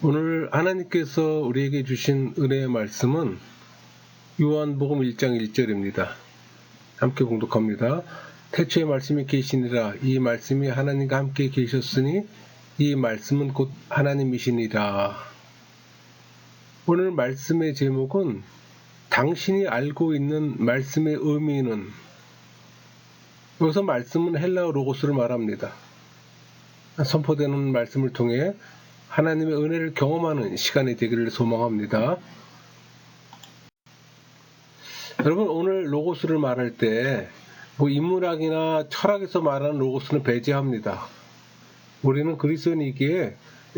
오늘 하나님께서 우리에게 주신 은혜의 말씀은 요한복음 1장 1절입니다. 함께 공독합니다. 태초에 말씀이 계시니라 이 말씀이 하나님과 함께 계셨으니 이 말씀은 곧 하나님이시니라. 오늘 말씀의 제목은 당신이 알고 있는 말씀의 의미는 여기서 말씀은 헬라어 로고스를 말합니다. 선포되는 말씀을 통해 하나님의 은혜를 경험하는 시간이 되기를 소망합니다. 여러분 오늘 로고스를 말할 때 뭐 인문학이나 철학에서 말하는 로고스는 배제합니다. 우리는 그리스도인이기에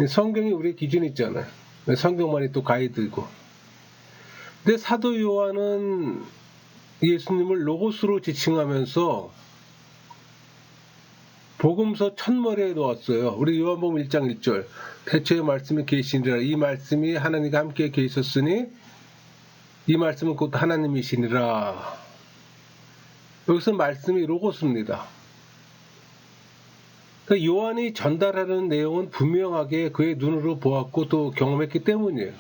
성경이 우리의 기준이 있잖아요. 성경만이 또 가이드고. 근데 사도 요한은 예수님을 로고스로 지칭하면서 복음서 첫머리에 놓았어요. 우리 요한복음 1장 1절. 태초에 말씀이 계시니라. 이 말씀이 하나님과 함께 계셨으니 이 말씀은 곧 하나님이시니라. 여기서 말씀이 로고스입니다. 그러니까 요한이 전달하는 내용은 분명하게 그의 눈으로 보았고 또 경험했기 때문이에요.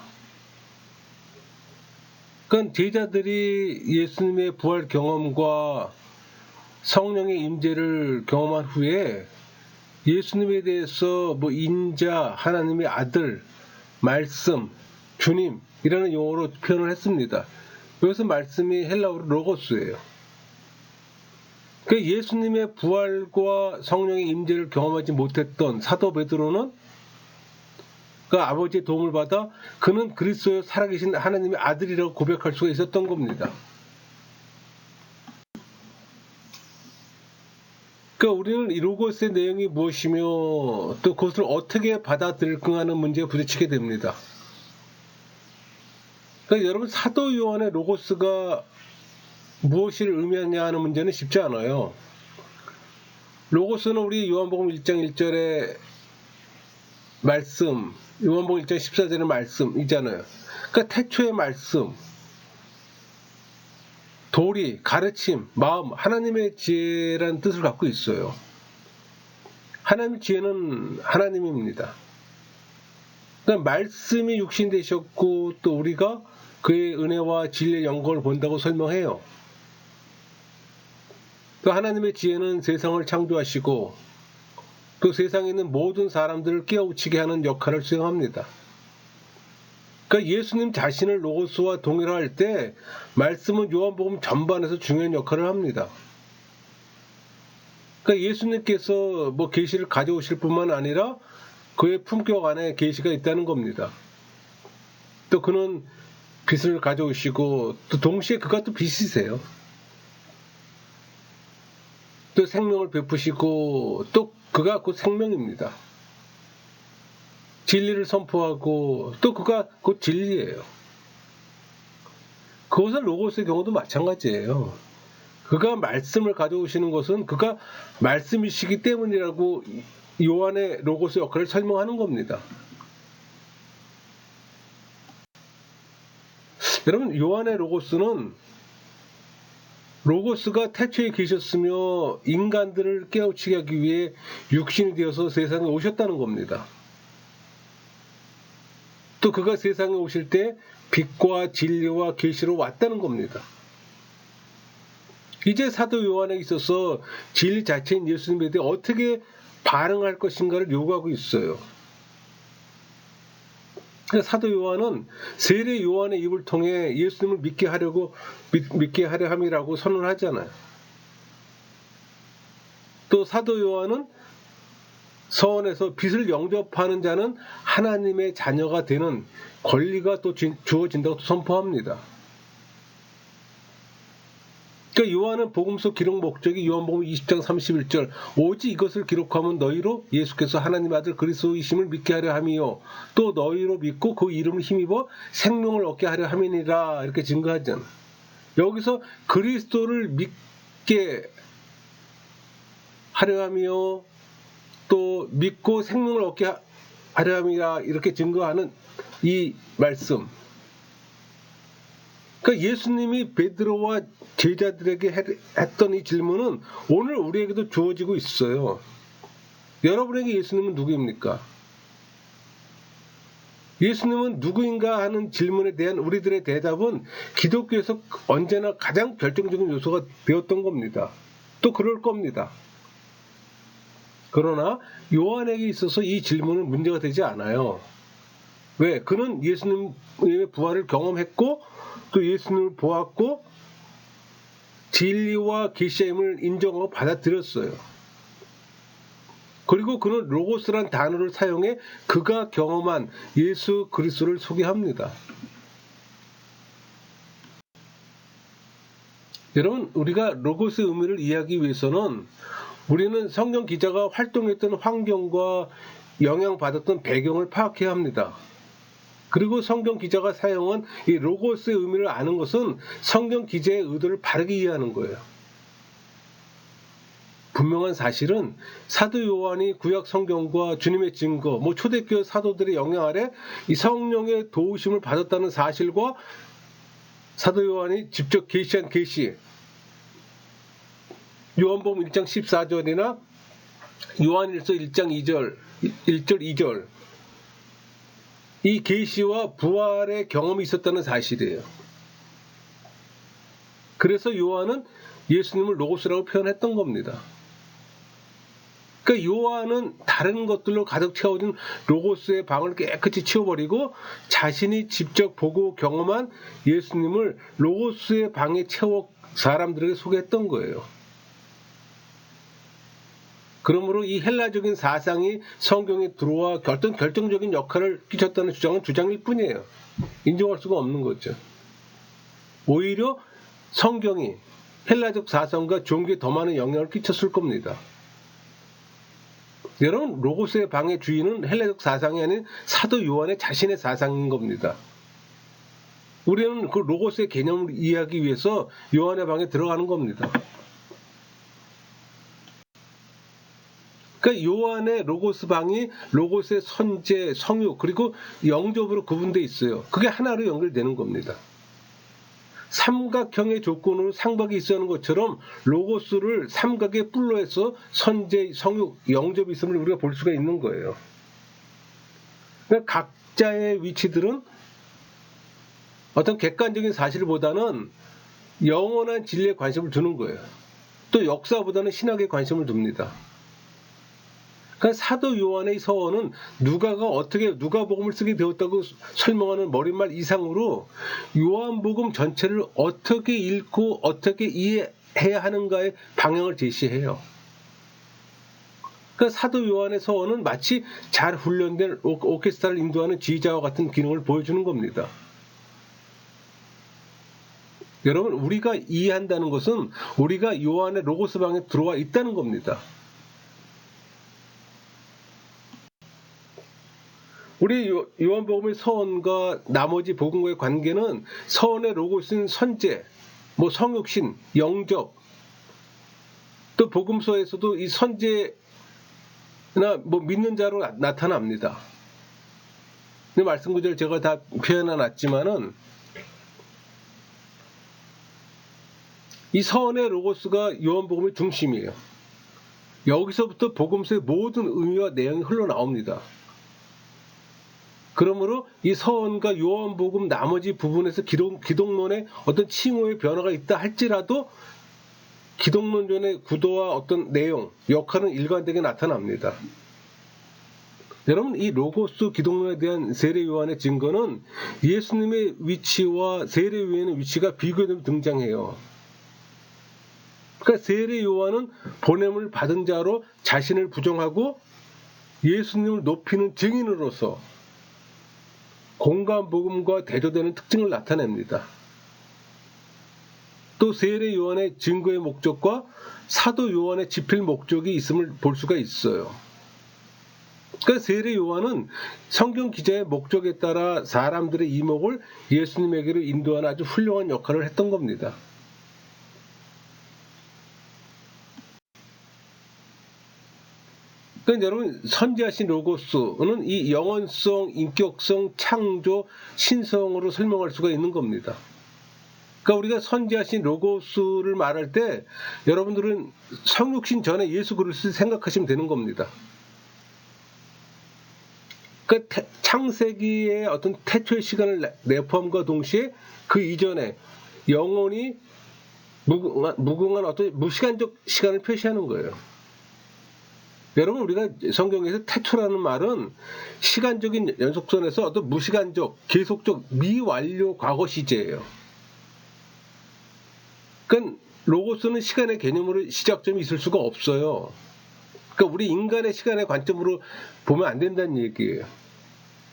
그러니까 제자들이 예수님의 부활 경험과 성령의 임재를 경험한 후에 예수님에 대해서 뭐 인자, 하나님의 아들, 말씀, 주님 이라는 용어로 표현을 했습니다. 여기서 말씀이 헬라어로 로고스예요. 그 예수님의 부활과 성령의 임재를 경험하지 못했던 사도 베드로는 그 아버지의 도움을 받아 그는 그리스도의 살아계신 하나님의 아들이라고 고백할 수가 있었던 겁니다. 그러니까 우리는 이 로고스의 내용이 무엇이며 또 그것을 어떻게 받아들일까 하는 문제에 부딪히게 됩니다. 그러니까 여러분 사도 요한의 로고스가 무엇을 의미하냐 하는 문제는 쉽지 않아요. 로고스는 우리 요한복음 1장 1절의 말씀, 요한복음 1장 14절의 말씀이잖아요. 그러니까 태초의 말씀, 도리, 가르침, 마음, 하나님의 지혜라는 뜻을 갖고 있어요. 하나님의 지혜는 하나님입니다. 그러니까 말씀이 육신 되셨고 또 우리가 그의 은혜와 진리의 영광을 본다고 설명해요. 또 하나님의 지혜는 세상을 창조하시고 또 세상에 있는 모든 사람들을 깨우치게 하는 역할을 수행합니다. 그러니까 예수님 자신을 로고스와 동일할 때 말씀은 요한복음 전반에서 중요한 역할을 합니다. 그러니까 예수님께서 뭐 계시를 가져오실 뿐만 아니라 그의 품격 안에 계시가 있다는 겁니다. 또 그는 빛을 가져오시고 또 동시에 그가 또 빛이세요. 또 생명을 베푸시고 또 그가 곧 생명입니다. 진리를 선포하고 또 그가 곧 진리예요. 그것은 로고스의 경우도 마찬가지예요. 그가 말씀을 가져오시는 것은 그가 말씀이시기 때문이라고 요한의 로고스 역할을 설명하는 겁니다. 여러분 요한의 로고스는 로고스가 태초에 계셨으며 인간들을 깨우치게 하기 위해 육신이 되어서 세상에 오셨다는 겁니다. 또 그가 세상에 오실 때 빛과 진리와 계시로 왔다는 겁니다. 이제 사도 요한에 있어서 진리 자체인 예수님에 대해 어떻게 반응할 것인가를 요구하고 있어요. 그러니까 사도 요한은 세례 요한의 입을 통해 예수님을 믿게 하려고 믿, 게 하려 함이라고 선언하잖아요. 또 사도 요한은 서원에서 빛을 영접하는 자는 하나님의 자녀가 되는 권리가 또 주어진다고 선포합니다. 그러니까 요한은 복음서 기록 목적이 요한복음 20장 31절 오직 이것을 기록하면 너희로 예수께서 하나님 아들 그리스도이심을 믿게 하려 함이요 또 너희로 믿고 그 이름을 힘입어 생명을 얻게 하려 함이니라 이렇게 증거하잖아. 여기서 그리스도를 믿게 하려 함이요 또 믿고 생명을 얻게 하려 함이라 이렇게 증거하는 이 말씀 그러니까 예수님이 베드로와 제자들에게 했던 이 질문은 오늘 우리에게도 주어지고 있어요. 여러분에게 예수님은 누구입니까? 예수님은 누구인가 하는 질문에 대한 우리들의 대답은 기독교에서 언제나 가장 결정적인 요소가 되었던 겁니다. 또 그럴 겁니다. 그러나 요한에게 있어서 이 질문은 문제가 되지 않아요. 왜? 그는 예수님의 부활을 경험했고 또 예수님을 보았고 진리와 계시임을 인정하고 받아들였어요. 그리고 그는 로고스란 단어를 사용해 그가 경험한 예수 그리스도를 소개합니다. 여러분, 우리가 로고스의 의미를 이해하기 위해서는 우리는 성경 기자가 활동했던 환경과 영향받았던 배경을 파악해야 합니다. 그리고 성경 기자가 사용한 이 로고스의 의미를 아는 것은 성경 기자의 의도를 바르게 이해하는 거예요. 분명한 사실은 사도 요한이 구약 성경과 주님의 증거, 뭐 초대교회 사도들의 영향 아래 이 성령의 도우심을 받았다는 사실과 사도 요한이 직접 계시한 계시, 요한복음 1장 14절이나 요한일서 1장 2절, 1절 2절 이 계시와 부활의 경험이 있었다는 사실이에요. 그래서 요한은 예수님을 로고스라고 표현했던 겁니다. 그러니까 요한은 다른 것들로 가득 채워진 로고스의 방을 깨끗이 치워버리고 자신이 직접 보고 경험한 예수님을 로고스의 방에 채워 사람들에게 소개했던 거예요. 그러므로 이 헬라적인 사상이 성경에 들어와 어떤 결정적인 역할을 끼쳤다는 주장은 주장일 뿐이에요. 인정할 수가 없는 거죠. 오히려 성경이 헬라적 사상과 종교에 더 많은 영향을 끼쳤을 겁니다. 여러분, 로고스의 방의 주인은 헬라적 사상이 아닌 사도 요한의 자신의 사상인 겁니다. 우리는 그 로고스의 개념을 이해하기 위해서 요한의 방에 들어가는 겁니다. 그러니까 요한의 로고스 방이 로고스의 선제, 성육 그리고 영접으로 구분돼 있어요. 그게 하나로 연결되는 겁니다. 삼각형의 조건으로 상박이 있어야 하는 것처럼 로고스를 삼각의 뿔로 해서 선제, 성육, 영접이 있음을 우리가 볼 수가 있는 거예요. 그러니까 각자의 위치들은 어떤 객관적인 사실보다는 영원한 진리에 관심을 두는 거예요. 또 역사보다는 신학에 관심을 둡니다. 그러니까 사도 요한의 서원은 누가가 어떻게 누가복음을 쓰게 되었다고 설명하는 머릿말 이상으로 요한복음 전체를 어떻게 읽고 어떻게 이해해야 하는가의 방향을 제시해요. 그러니까 사도 요한의 서원은 마치 잘 훈련된 오- 오케스트라를 인도하는 지휘자와 같은 기능을 보여주는 겁니다. 여러분, 우리가 이해한다는 것은 우리가 요한의 로고스 방에 들어와 있다는 겁니다. 우리 요- 요한복음의 서원과 나머지 복음과의 관계는 서원의 로고스인 선제, 뭐 성육신, 영접, 또 복음서에서도 이 선제나 뭐 믿는 자로 나- 나타납니다. 이 말씀 구절 제가 다 표현해 놨지만은 이 서원의 로고스가 요한복음의 중심이에요. 여기서부터 복음서의 모든 의미와 내용이 흘러나옵니다. 그러므로 이 서원과 요한복음 나머지 부분에서 기독, 기독론의 어떤 칭호의 변화가 있다 할지라도 기독론전의 구도와 어떤 내용, 역할은 일관되게 나타납니다. 여러분, 이 로고스 기독론에 대한 세례 요한의 증거는 예수님의 위치와 세례 요한의 위치가 비교되며 등장해요. 그러니까 세례 요한은 보냄을 받은 자로 자신을 부정하고 예수님을 높이는 증인으로서 공간 복음과 대조되는 특징을 나타냅니다. 또 세례 요한의 증거의 목적과 사도 요한의 집필 목적이 있음을 볼 수가 있어요. 그러니까 세례 요한은 성경 기자의 목적에 따라 사람들의 이목을 예수님에게로 인도하는 아주 훌륭한 역할을 했던 겁니다. 그러니까 여러분 선지하신 로고스는 이 영원성, 인격성, 창조, 신성으로 설명할 수가 있는 겁니다. 그러니까 우리가 선지하신 로고스를 말할 때 여러분들은 성육신 전에 예수 그리스도를 생각하시면 되는 겁니다. 그 태- 창세기의 어떤 태초의 시간을 내- 내포함과 동시에 그 이전에 영혼이 무궁한, 무궁한 어떤 무시간적 시간을 표시하는 거예요. 여러분 우리가 성경에서 태초라는 말은 시간적인 연속선에서 어떤 무시간적, 계속적 미완료 과거 시제예요. 그러니까 로고스는 시간의 개념으로 시작점이 있을 수가 없어요. 그러니까 우리 인간의 시간의 관점으로 보면 안 된다는 얘기예요.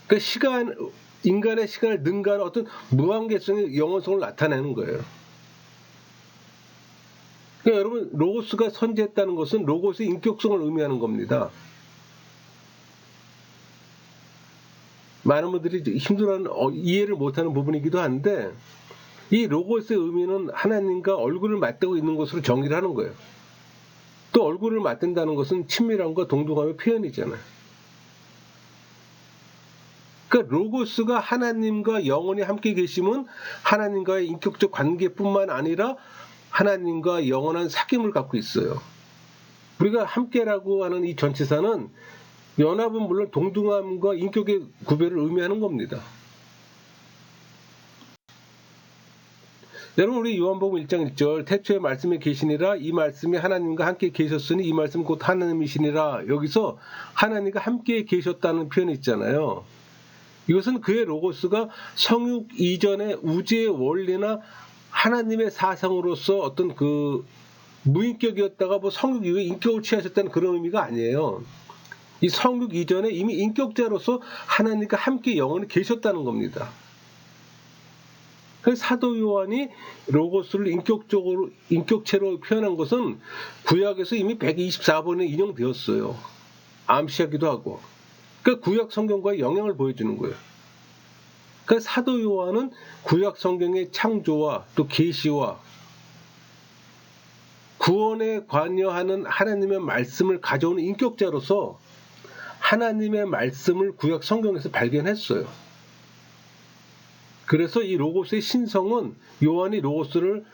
그러니까 시간 인간의 시간을 능가하는 어떤 무한계성의 영원성을 나타내는 거예요. 그러니까 여러분 로고스가 선지했다는 것은 로고스의 인격성을 의미하는 겁니다. 많은 분들이 힘들어하는 어, 이해를 못하는 부분이기도 한데 이 로고스의 의미는 하나님과 얼굴을 맞대고 있는 것으로 정의를 하는 거예요. 또 얼굴을 맞댄다는 것은 친밀함과 동등함의 표현이잖아요. 그러니까 로고스가 하나님과 영원히 함께 계심은 하나님과의 인격적 관계뿐만 아니라 하나님과 영원한 사귐을 갖고 있어요. 우리가 함께라고 하는 이 전치사는 연합은 물론 동등함과 인격의 구별을 의미하는 겁니다. 여러분 우리 요한복음 1장 1절 태초에 말씀이 계시니라 이 말씀이 하나님과 함께 계셨으니 이 말씀 곧 하나님이시니라 여기서 하나님과 함께 계셨다는 표현이 있잖아요. 이것은 그의 로고스가 성육 이전의 우주의 원리나 하나님의 사상으로서 어떤 그 무인격이었다가 뭐 성육 이후에 인격을 취하셨다는 그런 의미가 아니에요. 이 성육 이전에 이미 인격자로서 하나님과 함께 영원히 계셨다는 겁니다. 그래서 사도 요한이 로고스를 인격적으로 인격체로 표현한 것은 구약에서 이미 124번에 인용되었어요. 암시하기도 하고. 그러니까 구약 성경과의 영향을 보여주는 거예요. 그러니까 사도 요한은 구약 성경의 창조와 또 계시와 구원에 관여하는 하나님의 말씀을 가져오는 인격자로서 하나님의 말씀을 구약 성경에서 발견했어요. 그래서 이 로고스의 신성은 요한이 로고스를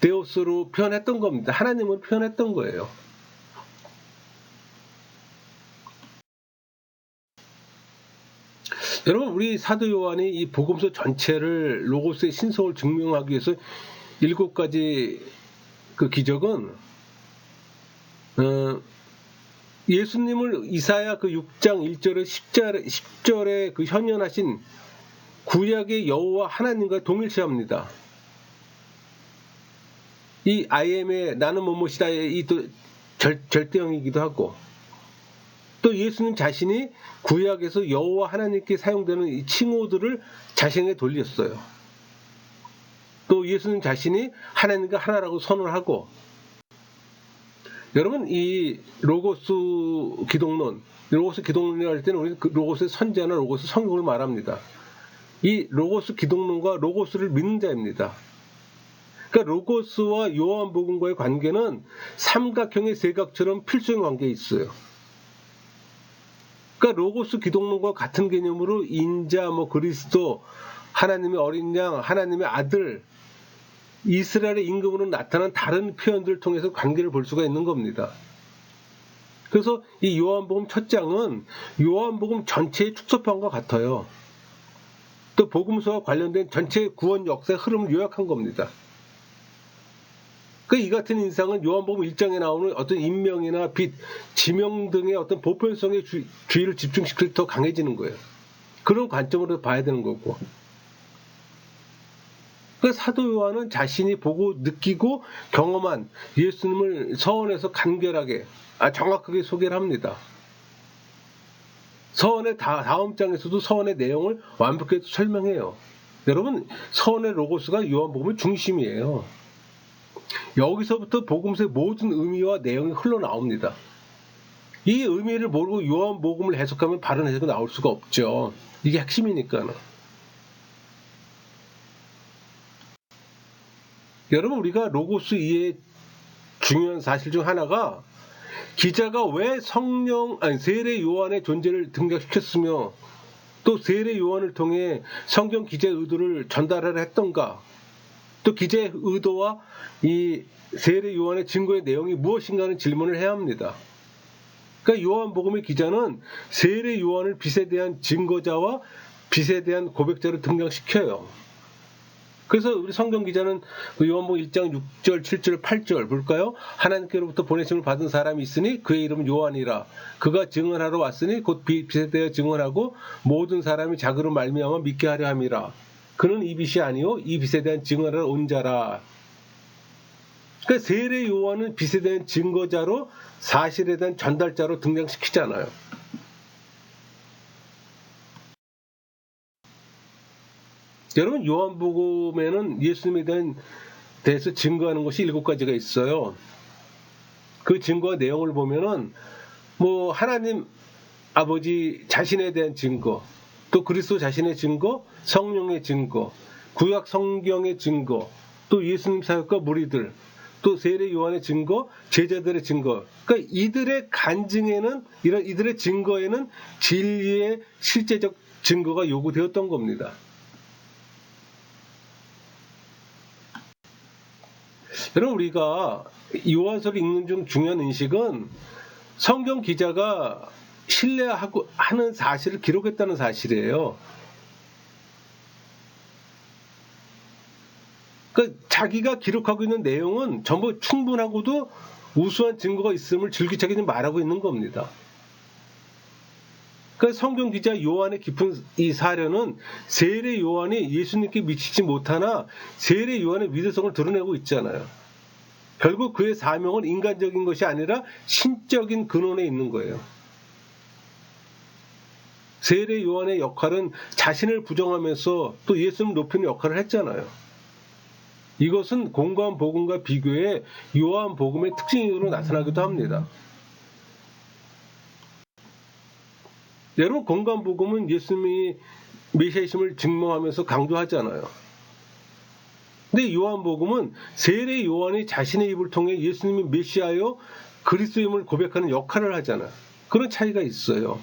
데오스로 표현했던 겁니다. 하나님을 표현했던 거예요. 여러분 우리 사도 요한이 이 복음서 전체를 로고스의 신성을 증명하기 위해서 일곱 가지 그 기적은 어, 예수님을 이사야 그 6장 1절에 10절에 10절에 그 현현하신 구약의 여호와 하나님과 동일시합니다. 이 IM의 나는 뭐뭐시다의 이 또 절대형이기도 하고 또 예수님 자신이 구약에서 여호와 하나님께 사용되는 이 칭호들을 자신에게 돌렸어요. 또 예수님 자신이 하나님과 하나라고 선언을 하고 여러분 이 로고스 기독론 로고스 기독론이라고 할 때는 우리는 그 로고스의 선제나 로고스 성경을 말합니다. 이 로고스 기독론과 로고스를 믿는 자입니다. 그러니까 로고스와 요한복음과의 관계는 삼각형의 세각처럼 필수형 관계에 있어요. 그러니까 로고스 기독론과 같은 개념으로 인자, 뭐 그리스도, 하나님의 어린 양, 하나님의 아들, 이스라엘의 임금으로 나타난 다른 표현들을 통해서 관계를 볼 수가 있는 겁니다. 그래서 이 요한복음 첫 장은 요한복음 전체의 축소판과 같아요. 또 복음서와 관련된 전체 구원 역사의 흐름을 요약한 겁니다. 그 이 같은 인상은 요한복음 1장에 나오는 어떤 인명이나 빛, 지명 등의 어떤 보편성의 주, 주의를 집중시킬 때더 강해지는 거예요. 그런 관점으로 봐야 되는 거고. 그 사도 요한은 자신이 보고 느끼고 경험한 예수님을 서원에서 간결하게, 아, 정확하게 소개를 합니다. 서원의 다, 다음 장에서도 서원의 내용을 완벽하게 설명해요. 여러분, 서원의 로고스가 요한복음의 중심이에요. 여기서부터 복음서의 모든 의미와 내용이 흘러나옵니다. 이 의미를 모르고 요한복음을 해석하면 바른 해석이 나올 수가 없죠. 이게 핵심이니까는. 여러분 우리가 로고스 이해 중요한 사실 중 하나가 기자가 왜 성령 아니 세례 요한의 존재를 등장시켰으며 또 세례 요한을 통해 성경 기자의 의도를 전달하려 했던가 또 기자의 의도와 이 세례 요한의 증거의 내용이 무엇인가 하는 질문을 해야 합니다. 그러니까 요한복음의 기자는 세례 요한을 빛에 대한 증거자와 빛에 대한 고백자로 등장시켜요. 그래서 우리 성경 기자는 그 요한복음 1장 6절, 7절, 8절 볼까요? 하나님께로부터 보내심을 받은 사람이 있으니 그의 이름은 요한이라. 그가 증언하러 왔으니 곧 빛- 빛에 대해 증언하고 모든 사람이 자그로 말미암아 믿게 하려 함이라. 그는 이 빛이 아니요 이 빛에 대한 증언하러 온 자라. 그러니까 세례 요한은 빛에 대한 증거자로 사실에 대한 전달자로 등장시키잖아요. 여러분 요한복음에는 예수님에 대한 대해서 증거하는 것이 일곱 가지가 있어요. 그 증거 내용을 보면은 뭐 하나님 아버지 자신에 대한 증거, 또 그리스도 자신의 증거, 성령의 증거, 구약 성경의 증거, 또 예수님 사역과 무리들, 또 세례 요한의 증거, 제자들의 증거. 그러니까 이들의 간증에는 이런 이들의 증거에는 진리의 실제적 증거가 요구되었던 겁니다. 여러분 우리가 요한서를 읽는 중 중요한 인식은 성경 기자가 신뢰하고 하는 사실을 기록했다는 사실이에요. 그러니까 자기가 기록하고 있는 내용은 전부 충분하고도 우수한 증거가 있음을 줄기차게 좀 말하고 있는 겁니다. 그러니까 성경 기자 요한의 깊은 이 사려는 세례 요한이 예수님께 미치지 못하나 세례 요한의 위대성을 드러내고 있잖아요. 결국 그의 사명은 인간적인 것이 아니라 신적인 근원에 있는 거예요. 세례 요한의 역할은 자신을 부정하면서 또 예수님 높이는 역할을 했잖아요. 이것은 공간 복음과 비교해 요한 복음의 특징으로 나타나기도 합니다. 여러분 공간 복음은 예수님이 메시아심을 증명하면서 강조하잖아요. 근데 요한 복음은 세례 요한이 자신의 입을 통해 예수님이 메시아요 그리스도임을 고백하는 역할을 하잖아. 그런 차이가 있어요.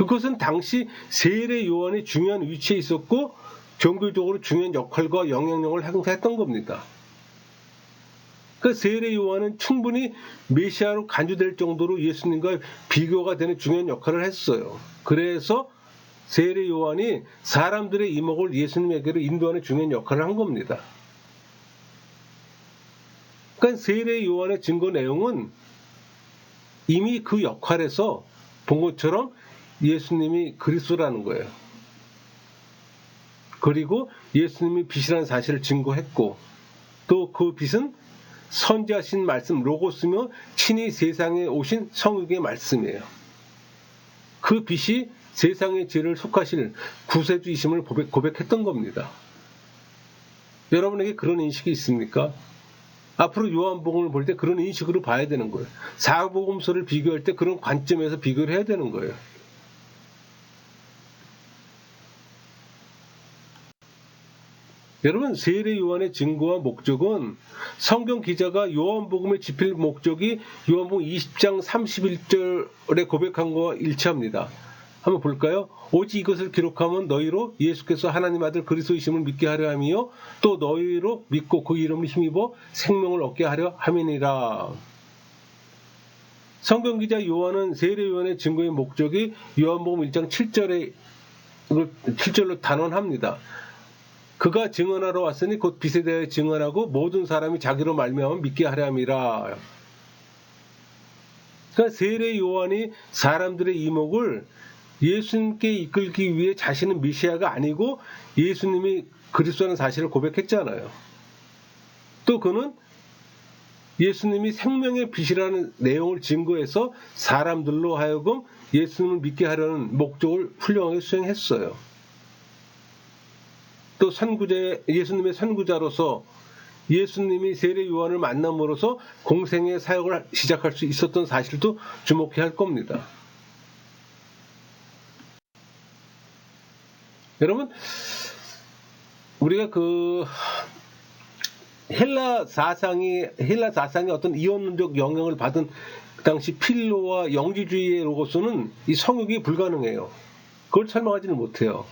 그것은 당시 세례 요한이 중요한 위치에 있었고 종교적으로 중요한 역할과 영향력을 행사했던 겁니다. 그 세례 요한은 충분히 메시아로 간주될 정도로 예수님과 비교가 되는 중요한 역할을 했어요. 그래서 세례 요한이 사람들의 이목을 예수님에게로 인도하는 중요한 역할을 한 겁니다. 그러니까 세례 요한의 증거 내용은 이미 그 역할에서 본 것처럼 예수님이 그리스도라는 거예요. 그리고 예수님이 빛이라는 사실을 증거했고 또 그 빛은 선지하신 말씀 로고스며 친히 세상에 오신 성육의 말씀이에요. 그 빛이 세상의 죄를 속하실 구세주이심을 고백, 고백했던 겁니다. 여러분에게 그런 인식이 있습니까? 앞으로 요한복음을 볼 때 그런 인식으로 봐야 되는 거예요. 사복음서를 비교할 때 그런 관점에서 비교를 해야 되는 거예요. 여러분 세례 요한의 증거와 목적은 성경 기자가 요한복음의 집필 목적이 요한복음 20장 31절에 고백한 거와 일치합니다. 한번 볼까요? 오직 이것을 기록하면 너희로 예수께서 하나님 아들 그리스도이심을 믿게 하려 함이요 또 너희로 믿고 그 이름을 힘입어 생명을 얻게 하려 함이니라. 성경 기자 요한은 세례 요한의 증거의 목적이 요한복음 1장 7절에 7절로 단언합니다. 그가 증언하러 왔으니 곧 빛에 대해 증언하고 모든 사람이 자기로 말미암아 믿게 하려 함이라. 그러니까 세례 요한이 사람들의 이목을 예수님께 이끌기 위해 자신은 메시아가 아니고 예수님이 그리스도라는 사실을 고백했잖아요. 또 그는 예수님이 생명의 빛이라는 내용을 증거해서 사람들로 하여금 예수님을 믿게 하려는 목적을 훌륭하게 수행했어요. 또 선구자 예수님의 선구자로서 예수님이 세례 요한을 만남으로써 공생의 사역을 시작할 수 있었던 사실도 주목해야 할 겁니다. 여러분 우리가 그 헬라 사상이 헬라 사상의 어떤 이원론적 영향을 받은 그 당시 필로와 영지주의의 로고스는 이 성육이 불가능해요. 그걸 설명하지는 못해요.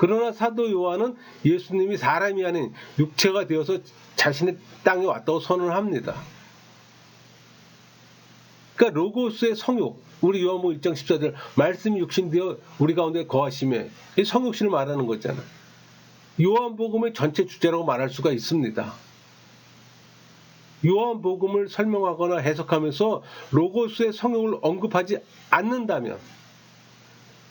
그러나 사도 요한은 예수님이 사람이 아닌 육체가 되어서 자신의 땅에 왔다고 선언을 합니다. 그러니까 로고스의 성욕, 우리 요한복음 1장 14절 말씀이 육신되어 우리 가운데 거하심에 이 성육신을 말하는 거잖아. 요한복음의 전체 주제라고 말할 수가 있습니다. 요한복음을 설명하거나 해석하면서 로고스의 성욕을 언급하지 않는다면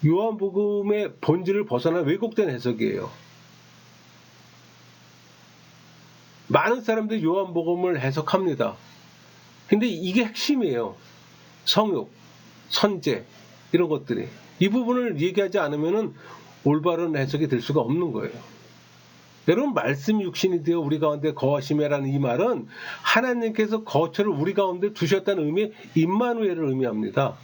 요한복음의 본질을 벗어난 왜곡된 해석이에요. 많은 사람들이 요한복음을 해석합니다. 근데 이게 핵심이에요. 성욕, 선제 이런 것들이 이 부분을 얘기하지 않으면 올바른 해석이 될 수가 없는 거예요. 여러분 말씀 육신이 되어 우리 가운데 거하심이라는 이 말은 하나님께서 거처를 우리 가운데 두셨다는 의미의 임마누엘을 의미합니다.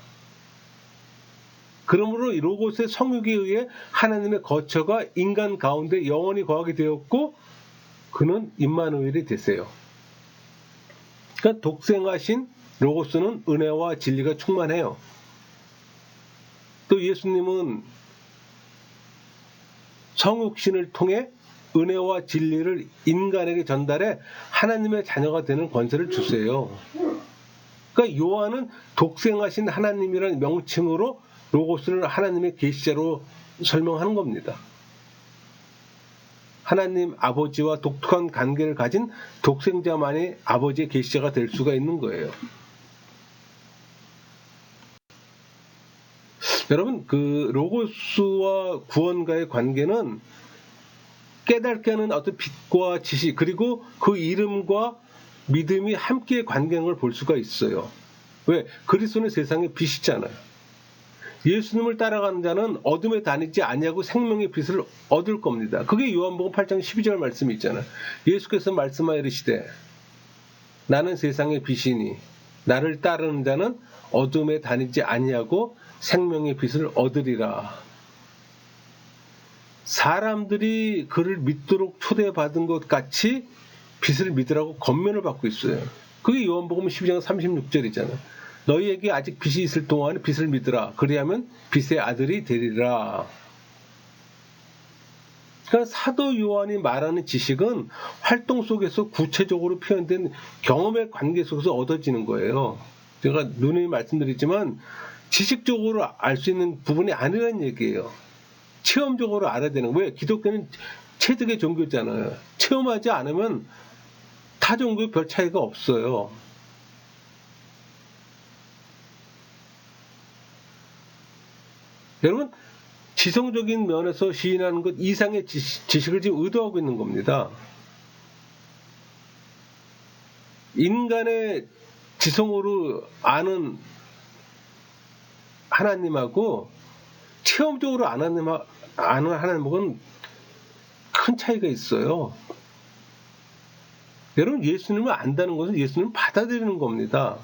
그러므로 이 로고스의 성육에 의해 하나님의 거처가 인간 가운데 영원히 거하게 되었고 그는 임마누엘이 됐어요. 그러니까 독생하신 로고스는 은혜와 진리가 충만해요. 또 예수님은 성육신을 통해 은혜와 진리를 인간에게 전달해 하나님의 자녀가 되는 권세를 주세요. 그러니까 요한은 독생하신 하나님이라는 명칭으로 로고스를 하나님의 계시자로 설명하는 겁니다. 하나님 아버지와 독특한 관계를 가진 독생자만이 아버지의 계시자가 될 수가 있는 거예요. 여러분 그 로고스와 구원과의 관계는 깨닫게 하는 어떤 빛과 지식 그리고 그 이름과 믿음이 함께 관계한 걸볼 수가 있어요. 왜? 그리스도는 세상의 빛이잖아요. 예수님을 따라가는 자는 어둠에 다니지 아니하고 생명의 빛을 얻을 겁니다. 그게 요한복음 8장 12절 말씀이 있잖아요. 예수께서 말씀하여 이르시되 나는 세상의 빛이니 나를 따르는 자는 어둠에 다니지 아니하고 생명의 빛을 얻으리라. 사람들이 그를 믿도록 초대받은 것 같이 빛을 믿으라고 권면을 받고 있어요. 그게 요한복음 12장 36절이잖아요. 너희에게 아직 빛이 있을 동안 빛을 믿으라. 그리하면 빛의 아들이 되리라. 그러니까 사도 요한이 말하는 지식은 활동 속에서 구체적으로 표현된 경험의 관계 속에서 얻어지는 거예요. 제가 누누이 말씀드리지만 지식적으로 알 수 있는 부분이 아니라는 얘기예요. 체험적으로 알아야 되는 거예요. 왜? 기독교는 체득의 종교잖아요. 체험하지 않으면 타 종교 별 차이가 없어요. 여러분 지성적인 면에서 시인하는 것 이상의 지식, 을 지금 의도하고 있는 겁니다. 인간의 지성으로 아는 하나님하고 체험적으로 아는 하나님하고는 큰 차이가 있어요. 여러분 예수님을 안다는 것은 예수님을 받아들이는 겁니다.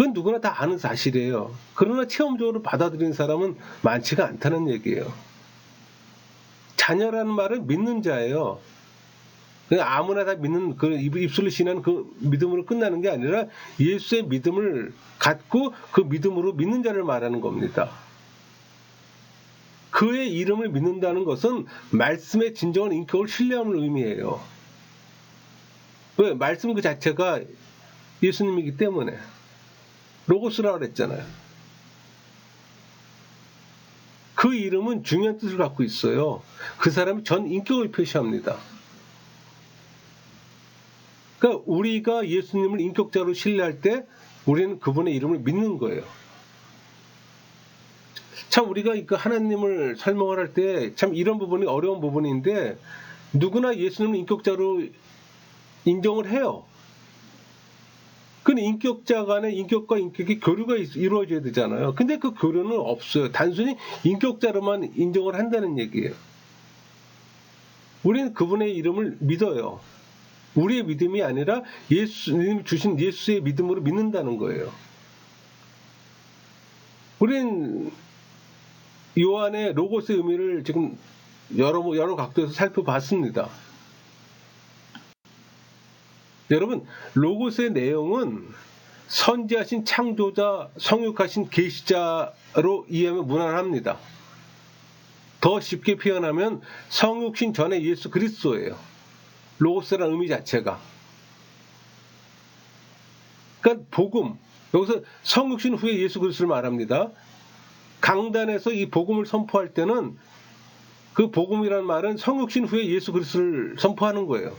그건 누구나 다 아는 사실이에요. 그러나 체험적으로 받아들이는 사람은 많지가 않다는 얘기예요. 자녀라는 말은 믿는 자예요. 그냥 아무나 다 믿는 그 입술로 신하는 그 믿음으로 끝나는 게 아니라 예수의 믿음을 갖고 그 믿음으로 믿는 자를 말하는 겁니다. 그의 이름을 믿는다는 것은 말씀의 진정한 인격을 신뢰함을 의미해요. 왜? 말씀 그 자체가 예수님이기 때문에. 로고스라고 그랬잖아요. 그 이름은 중요한 뜻을 갖고 있어요. 그 사람이 전 인격을 표시합니다. 그러니까 우리가 예수님을 인격자로 신뢰할 때 우리는 그분의 이름을 믿는 거예요. 참 우리가 그 하나님을 설명을 할 때 참 이런 부분이 어려운 부분인데 누구나 예수님을 인격자로 인정을 해요. 근데 인격자 간의 인격과 인격의 교류가 이루어져야 되잖아요. 근데 그 교류는 없어요. 단순히 인격자로만 인정을 한다는 얘기예요. 우리는 그분의 이름을 믿어요. 우리의 믿음이 아니라 예수님 주신 예수의 믿음으로 믿는다는 거예요. 우리는 요한의 로고스의 의미를 지금 여러 여러 각도에서 살펴봤습니다. 여러분 로고스의 내용은 선지하신 창조자, 성육하신 계시자로 이해하면 무난합니다. 더 쉽게 표현하면 성육신 전에 예수 그리스도예요. 로고스라는 의미 자체가. 그러니까 복음 여기서 성육신 후에 예수 그리스도를 말합니다. 강단에서 이 복음을 선포할 때는 그 복음이라는 말은 성육신 후에 예수 그리스도를 선포하는 거예요.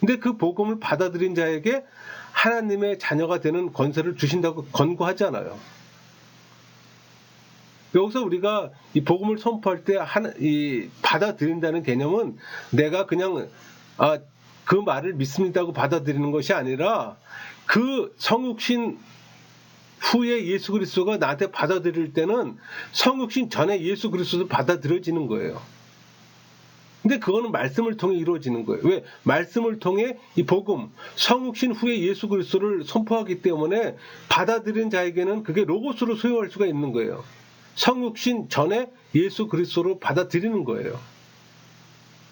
근데 그 복음을 받아들인 자에게 하나님의 자녀가 되는 권세를 주신다고 권고하잖아요. 여기서 우리가 이 복음을 선포할 때 하나, 이 받아들인다는 개념은 내가 그냥 아, 그 말을 믿습니다고 받아들이는 것이 아니라 그 성육신 후에 예수 그리스도가 나한테 받아들일 때는 성육신 전에 예수 그리스도도 받아들여지는 거예요. 근데 그거는 말씀을 통해 이루어지는 거예요. 왜? 말씀을 통해 이 복음, 성육신 후에 예수 그리스도를 선포하기 때문에 받아들인 자에게는 그게 로고스로 소유할 수가 있는 거예요. 성육신 전에 예수 그리스도로 받아들이는 거예요.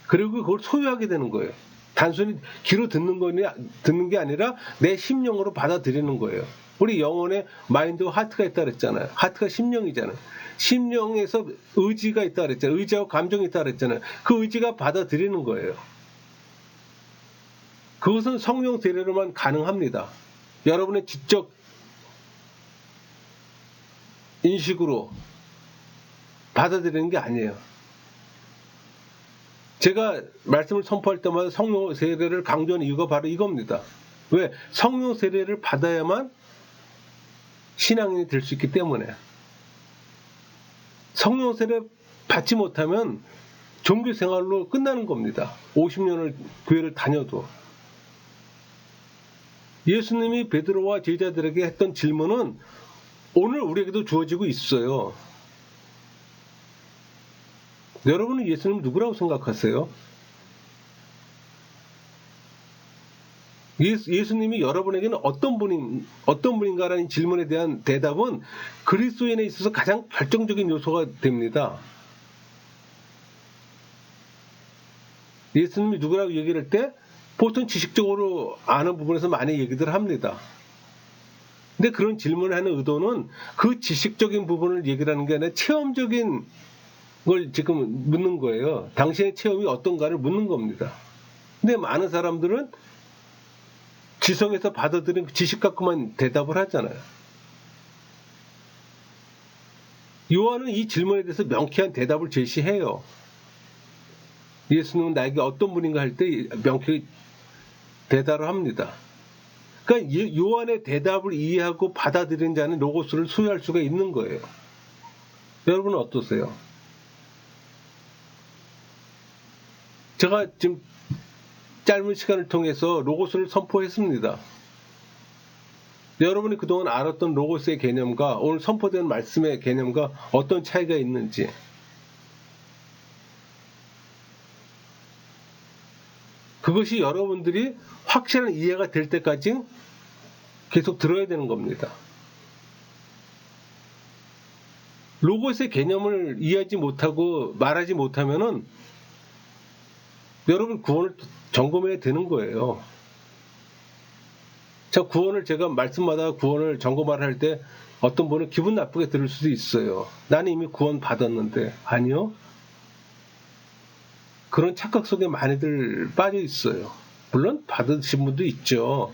그리고 그걸 소유하게 되는 거예요. 단순히 귀로 듣는 거니 듣는 게 아니라 내 심령으로 받아들이는 거예요. 우리 영혼에 마인드와 하트가 있다 그랬잖아요. 하트가 심령이잖아요. 심령에서 의지가 있다 그랬잖아요. 의지하고 감정이 있다 그랬잖아요. 그 의지가 받아들이는 거예요. 그것은 성령 세례로만 가능합니다. 여러분의 지적 인식으로 받아들이는 게 아니에요. 제가 말씀을 선포할 때마다 성령 세례를 강조하는 이유가 바로 이겁니다. 왜? 성령 세례를 받아야만 신앙인이 될 수 있기 때문에. 성령 세례 받지 못하면 종교 생활로 끝나는 겁니다. 50년을 교회를 다녀도. 예수님이 베드로와 제자들에게 했던 질문은 오늘 우리에게도 주어지고 있어요. 여러분은 예수님 누구라고 생각하세요? 예수, 예수 님이 여러분에게는 어떤 분인 어떤 분인가라는 질문에 대한 대답은 그리스도인에 있어서 가장 결정적인 요소가 됩니다. 예수님이 누구라고 얘기를 할때 보통 지식적으로 아는 부분에서 많이 얘기들 합니다. 근데 그런 질문을 하는 의도는 그 지식적인 부분을 얘기를 하는 게 아니라 체험적인 걸 지금 묻는 거예요. 당신의 체험이 어떤가를 묻는 겁니다. 근데 많은 사람들은 지성에서 받아들인 그 지식 갖고만 대답을 하잖아요. 요한은 이 질문에 대해서 명쾌한 대답을 제시해요. 예수님은 나에게 어떤 분인가 할 때 명쾌히 대답을 합니다. 그러니까 예, 요한의 대답을 이해하고 받아들인 자는 로고스를 소유할 수가 있는 거예요. 여러분은 어떠세요? 제가 지금 짧은 시간을 통해서 로고스를 선포했습니다. 여러분이 그동안 알았던 로고스의 개념과 오늘 선포된 말씀의 개념과 어떤 차이가 있는지 그것이 여러분들이 확실한 이해가 될 때까지 계속 들어야 되는 겁니다. 로고스의 개념을 이해하지 못하고 말하지 못하면은 여러분 구원을 점검해야 되는 거예요. 자, 구원을 제가 말씀마다 구원을 점검을 할 때 어떤 분은 기분 나쁘게 들을 수도 있어요. 나는 이미 구원 받았는데. 아니요. 그런 착각 속에 많이들 빠져 있어요. 물론 받으신 분도 있죠.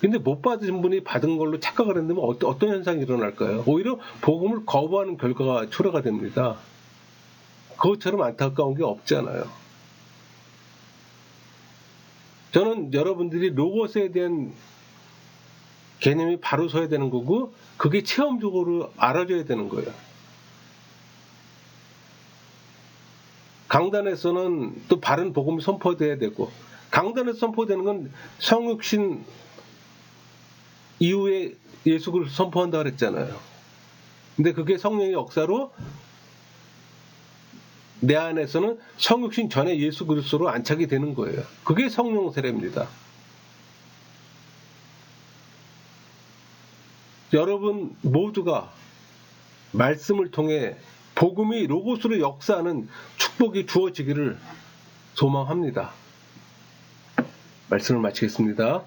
근데 못 받으신 분이 받은 걸로 착각을 했는데 어떤, 어떤 현상이 일어날까요? 오히려 복음을 거부하는 결과가 초래가 됩니다. 그것처럼 안타까운 게 없잖아요. 저는 여러분들이 로고스에 대한 개념이 바로 서야 되는 거고 그게 체험적으로 알아줘야 되는 거예요. 강단에서는 또 바른 복음이 선포돼야 되고 강단에서 선포되는 건 성육신 이후에 예수 그리스도 선포한다 그랬잖아요. 근데 그게 성령의 역사로 내 안에서는 성육신 전에 예수 그리스도로 안착이 되는 거예요. 그게 성령 세례입니다. 여러분 모두가 말씀을 통해 복음이 로고스로 역사하는 축복이 주어지기를 소망합니다. 말씀을 마치겠습니다.